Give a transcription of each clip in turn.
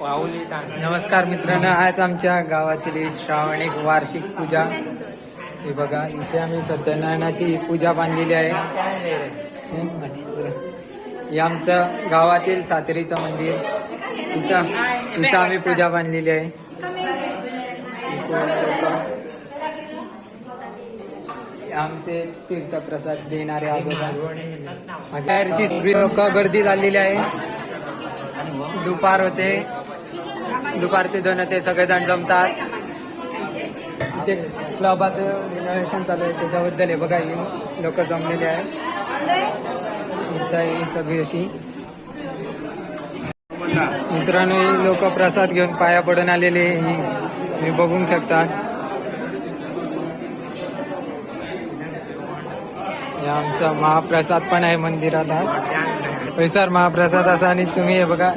नमस्कार मित्रांनो आज आमच्या गावातील श्रावण श्रावणिक वार्षिक पूजा. हे बघा इथे आम्ही सत्यनारायणाची पूजा बांधलेली आहे. हे आमचं गावातील सातेरीचं मंदिर. इथं इथं आम्ही पूजा बांधलेली आहे. हे आमचे तीर्थप्रसाद देणारे आजोबा. बाहेरची गर्दी झालेली आहे. दुपार होते. दुपारचे दोन ते सगळेजण जमतात. इथे क्लबात रिनोव्हेशन चालू आहे त्याच्याबद्दल हे बघा ही लोक जमलेले आहेत. ही सगळी अशी. मित्रांनो ही लोक प्रसाद घेऊन पाया पडून आलेले ही बघू शकता. हे आमचा महाप्रसाद पण आहे मंदिरात आज. सर महाप्रसाद असा आणि तुम्ही हे बघा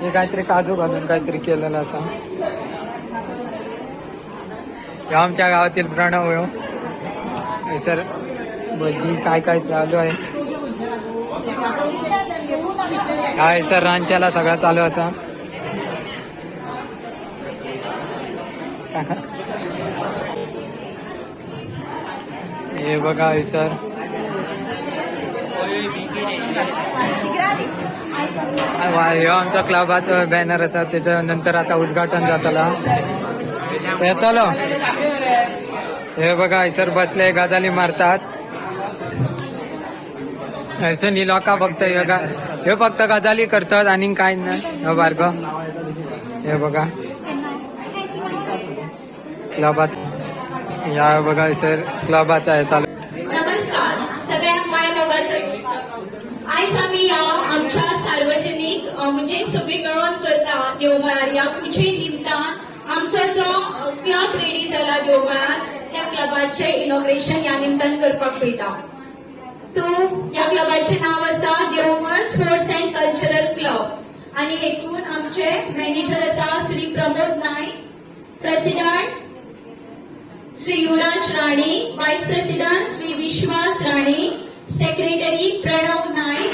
हे काहीतरी काजू घालून काहीतरी केलेलं असं. हे आमच्या गावातील प्रणव हो. हे सर बघी काय काय चालू आहे. काय सर रांच्याला सगळं चालू असा? हे बघा हे सर. ह्यो आमच्या क्लबाचं बॅनर असा त्याच्यानंतर आता उद्घाटन जातला. येतालो. हे बघा हयसर बसले गजाली मारतात. हयसर ही लोका फक्त ह्यो फक्त गजाली करतात आणि काय ह्यो हो बारग. हे बघा. क्लबात या बघा हैसर क्लबाचा आहे चालू. नमस्कार सगळ्यांना आज आम्ही या आमच्या म्हणजे सगळी मिळून करता देवमळार या पुजे निमतान आमचा जो क्लब रेडी जाला देवमळार त्या क्लबाचे इनॉग्रेशन या निमतान करपाक वयता सो या क्लबाचे नाव आसा Devmal sports and cultural club आणि हेतून आमचे मॅनेजर आसा Shri Pramod Nayak president Shri Yuvraj Rane vice president Shri Vishwas Rane secretary Pranav Naik.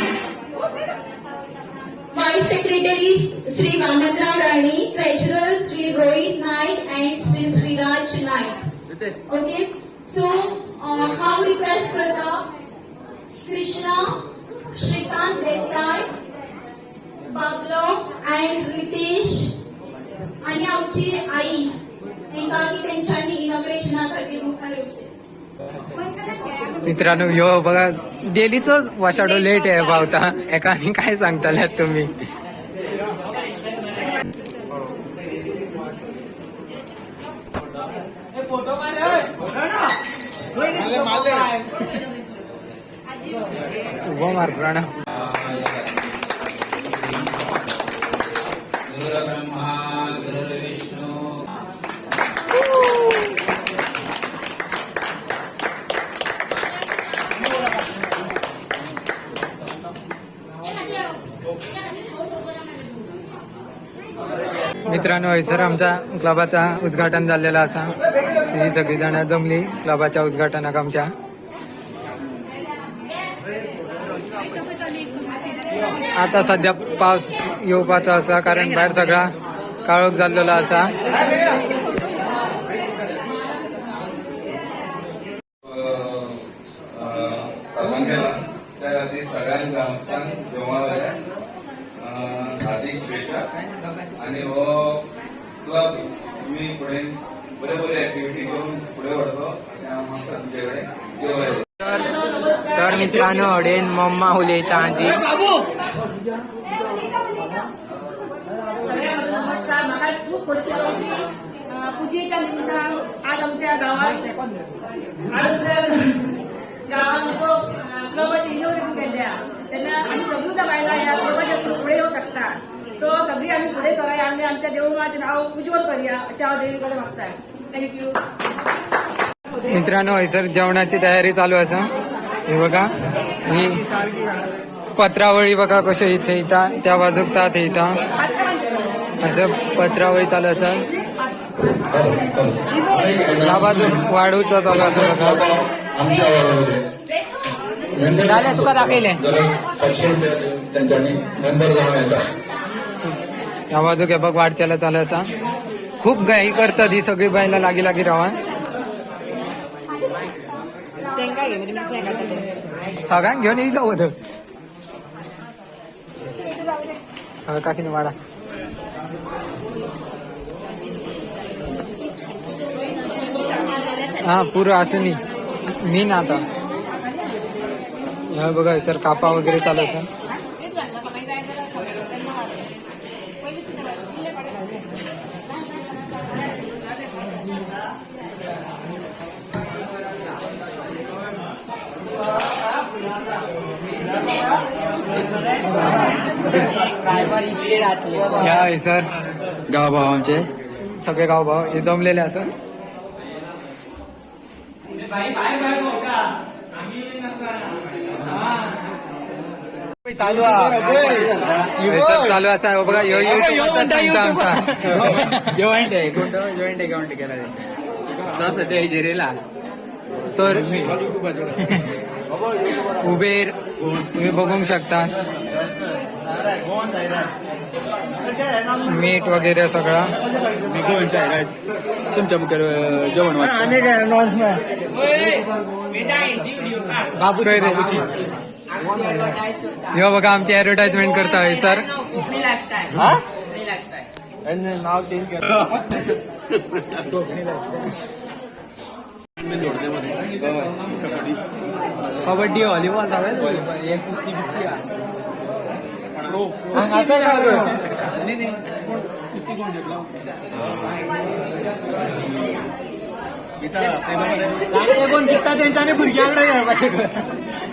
Secretary Shri Vamanrao Rane treasurer Shri Rohit Naik and Shri Shriraj Naik okay so हांव request करता कृष्णा श्रीकांत देसाय Bablo and Riteish आणि आमची आई तांकां की तेंच्यांनी इनॉग्रेशना खातीर मुखार येवचें मित्रांनो ह्यो बघा डेलीचो वाशाडो लेट आहे पावता एका काय सांगताले तुम्ही? उभो मार प्रणव मित्रांनो हैसर आमचा क्लबाचा उद्घाटन झालेला असा. ही सगळी जण जमली क्लबाच्या उद्घाटनाक आमच्या. आता सध्या पावस येवपाचो असा कारण भायर सगळा काळोख जाल्लेलो असा. त्या आणि हो क्लब तुम्ही फुडें बरे बरे ऍक्टिव्हिटी करून देव बरें करूं. तर मित्रांनो हडेन मम्मा उलयता हाजी नमस्कार म्हाका खूप खोशी अं, पुजेच्या निमित्तान आज आमच्या गावात आज आमच्या गावात केल्या तेन्ना आमी सगळीं बायलां ह्या क्लबाच्या फुडें येवं शकता. सो सगळीं आमी फुडें सराय आमी आमच्या देवळाचें नांव उज्वल करया अशें हांव देवी कडेन मागतां थँक्यू मित्रांनो हैसर जेवणाची तयारी चालू असा हे बघा. ही पत्रावळी बघा कशो इथे इथं. त्या बाजूक ता ते इथं. असं पत्रावळी चालू असा त्या बाजूक वाढूचा चालू असा बघा. झाले तुका दाखयले. त्यांच्यानी जाऊन येतात. या बाजूक हे बघ वाटच्याला चालू असा. खूप घाई करतात ही सगळी बायला लागी लागी रावा. घे सगळ्यांक घेऊन येईल होत काकीने वाडा हा पुरं असून मी ना आता. बघा सर कापा वगैरे चालू असं या हे सर? गाव भाव आमचे. सगळे गाव भाव. हे जमलेले असं? चालू सर चालू असा हो बघा आमचा. जॉईंट आहे कोणतं जॉईंट अकाउंट केला तसं ते जिरेला. तर उबेर तुम्ही बघू शकता. मीठ वगैरे सगळा. तुमच्या जेवण बाबू यो बघा आमची ऍडव्हर्टाइजमेंट करता सर नाव चेंज कबड्डी व्हॉलीबॉल एक कुस्ती बिस्ती कोण जिंकता त्यांच्याने भुरग्याकडे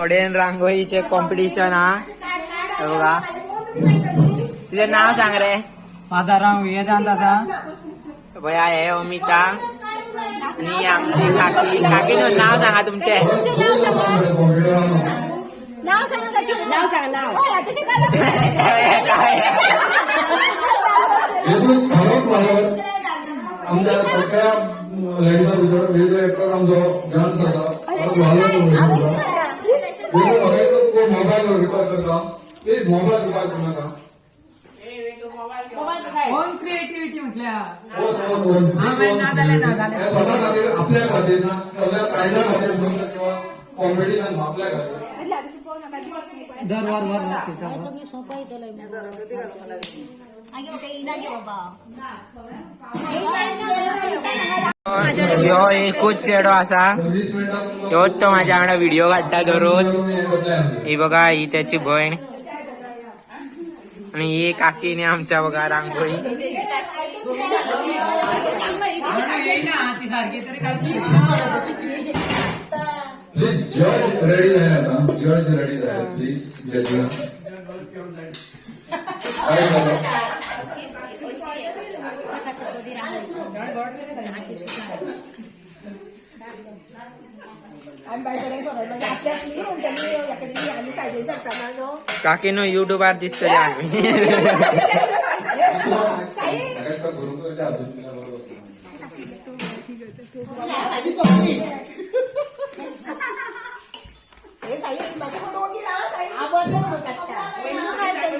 ऑडेन रांगोळीचे कॉम्पिटिशन हा. हे बघा. तुझे नाव सांग रे. माझा राम वेदांत असा भया हे अमिता. आणि आमची काकी. काकीचं नाव सांगा तुमचे. नाव सांग नाव होय, आता शिकायला काय हेतून भारत भारत आमच्या सगळ्या लेडीजा भितर वेगवेगळे प्रोग्राम जो डान्स आसा बघायचं कोण मोबाईल रिकॉर्ड करता प्लीज मोबाईल रिकॉर्ड करू नका. मोबाईल काय कोण क्रिएटिव्हिटी म्हटल्या. कोण कोण कोण कोण हे स्वतः खातीर आपल्या खातीर ना सगळ्या कायद्या खातीर किंवा कॉम्पिटिशन आपल्या खातीर दर वार वार ह्यो एकूच चेडो असा ह्योच तो माझ्या वांगडा व्हिडिओ काढता दररोज. ही बघा ही त्याची बहीण. आणि ही काकीने आमच्या बघा रांगोळी. जज रेडी जज रेडी प्लीज जजला काय झालं आम्ही बायकडे सोडायला म्हणजे आपल्यातली आणि त्यांनी याकडे आम्ही सायडीन सरकारला नो काकीनो युट्यूबार दिसतले आम्ही नकाश का गुरुकुलच्या अजून बरोबर हे साई माझ्या दोघी लावा साई आवाज म्हणून टाकता मित्रांनो हांगासर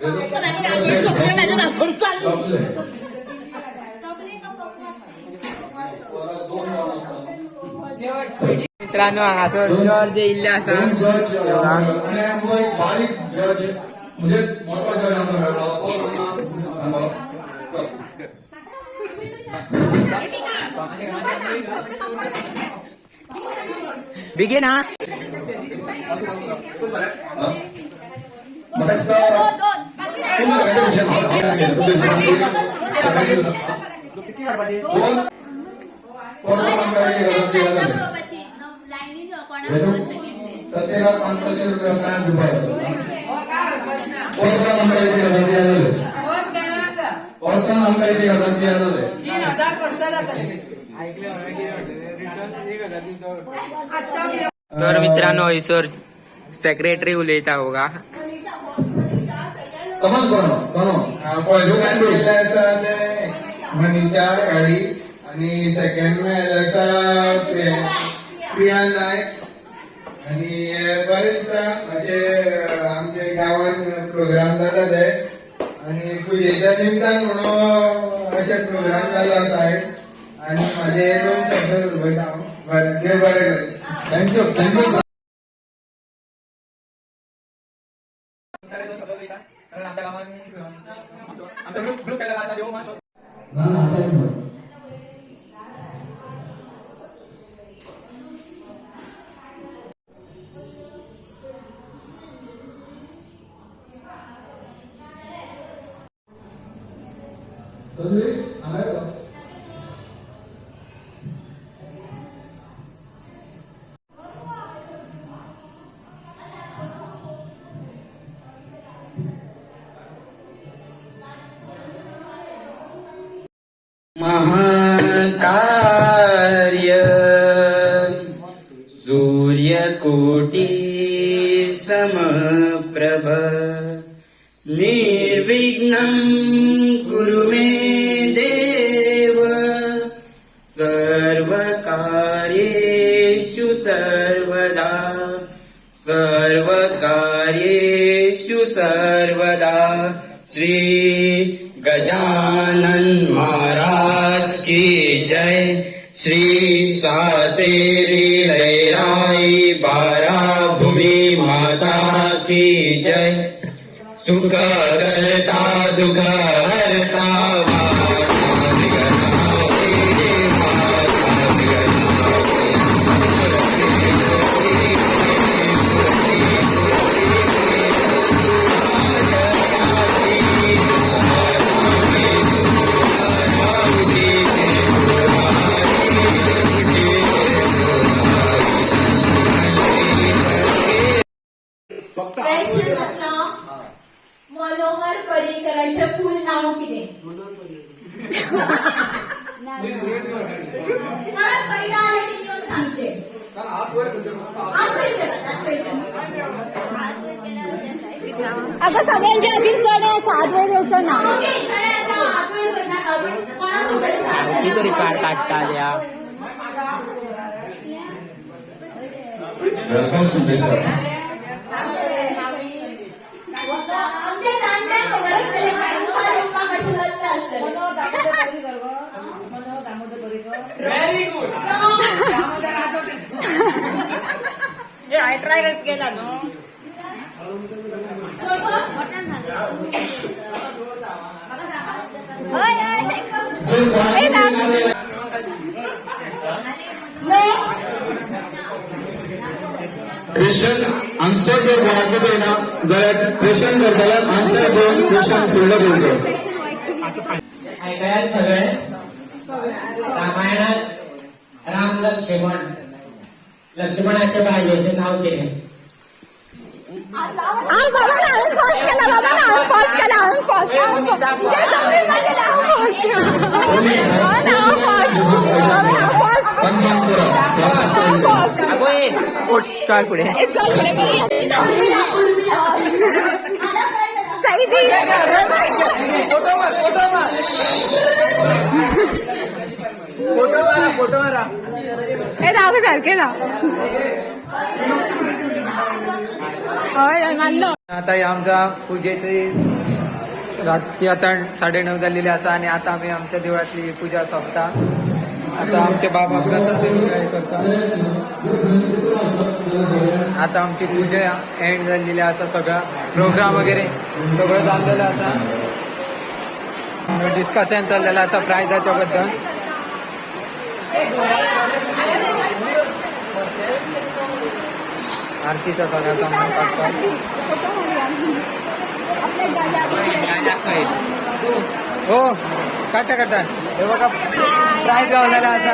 जॉर्ज इल्ले आसा दोन जज आणि आमचो एक बारीक जज म्हणजे मोठा जज आमचा मेळटलो तो आमचो बिगीन हा म्हाका दिसता तुम्ही सगळ्यांचे विशय दोन कोण कोण आमकां रेडी करतात ते जाता प्रत्येकात पाचशे रुपये काय आमका एक हजार रुपया झाले वर्षात आमका एक हजार रुपया झाले तर मित्रांनो हैसर सेक्रेटरी उलयता हो का तमाम आसा ते मनीषा काळी आणि सेकंड आसा प्रिया- प्रिया नायक. आणि बरेच असे आमचे गावात प्रोग्राम जाता आणि पुजेच्या निमतान म्हणून असे प्रोग्राम चालू आसात आणि माझे दोन शब्द उलयता हांव. बरें देव बरें करूं थँक्यू थँक्यू ग्रुप ना आता नाही. तन्वी, महाकार्य। सूर्यकोटि समप्रभ। निर्विघ्नं कुरु मे देव। सर्वकार्येषु सर्वदा। सर्वकार्येषु सर्वदा। श्री गजानन महाराज की जय। श्री सातेरी लहराई बारा भूमि माता की जय। सुख करता दुख हरता पार काढता सिद्धेश्वर आमच्या जाणट्या खबर असतले रुपा रुपा कशी बसता असतले व्हेरी गुड हाय ट्राय केला न्हू होय, होय, हे कर. ए, दाब. क्वेश्चन आन्सर जर गोळा पळयना जाल्यार क्वेश्चन करतल्यार आन्सर दोन क्वेश्चन फुडलो करतो ऐकायला सगळे? रामायणात राम लक्ष्मण. लक्ष्मणाच्या बायलेचे नाव केले. आ, बाबा ना, आम्ही फर्स्ट केला बाबा ना, आम्ही फर्स्ट केला आम्ही फर्स्ट आम्ही first. जे तुम्ही म्हणजे नाव फर्स्ट. हो, नाव फर्स्ट. बाबा नाव फर्स्ट. कन्फर्म करा नाव फर्स्ट. अगो ए ओट चल पुढे ए, चल पुढे बघूया. सही ती. फोटो मारा फोटो मारा ए राव सारखे ना होय मानलो आता आमचा पूजेचे रातची आता साडेनऊ झालेली असा आणि आता आम्ही आमच्या देवळातली पूजा सोपता आता आमचे बाबा प्रसाद करता आता आमची पूजा एंड झालेली असा सगळा प्रोग्राम वगैरे सगळं चाललेलं असा डिस्कशन चाललेलं असा प्रायझाच्या बद्दल आरतीचा सगळा सामान काढतो हो काटा काटा. हे बघा प्राईज गावलेला असा.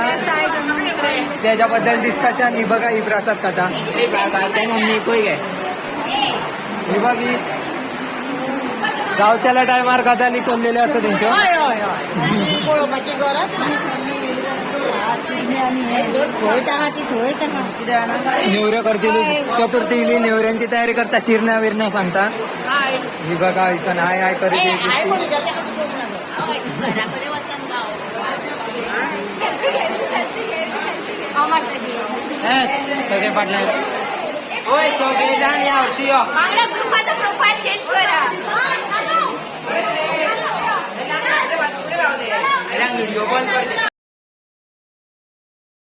त्याच्याबद्दल डिस्कशन आणि बघा ही प्रसाद कथा ही बघ ही. गावच्याला टायमार कथाली चाललेले असतं त्यांच्या नेवऱ्या करतील चतुर्थी इली नेवऱ्यांची तयारी करता चिरण्या विरण्या सांगता ही बघा इथं हाय हाय करीत सगळे पाटला होय सगळे जाण या वर्षी यो बांगडा ग्रुपाचा प्रोफाईल चेंज करा व्हिडिओ बंद कर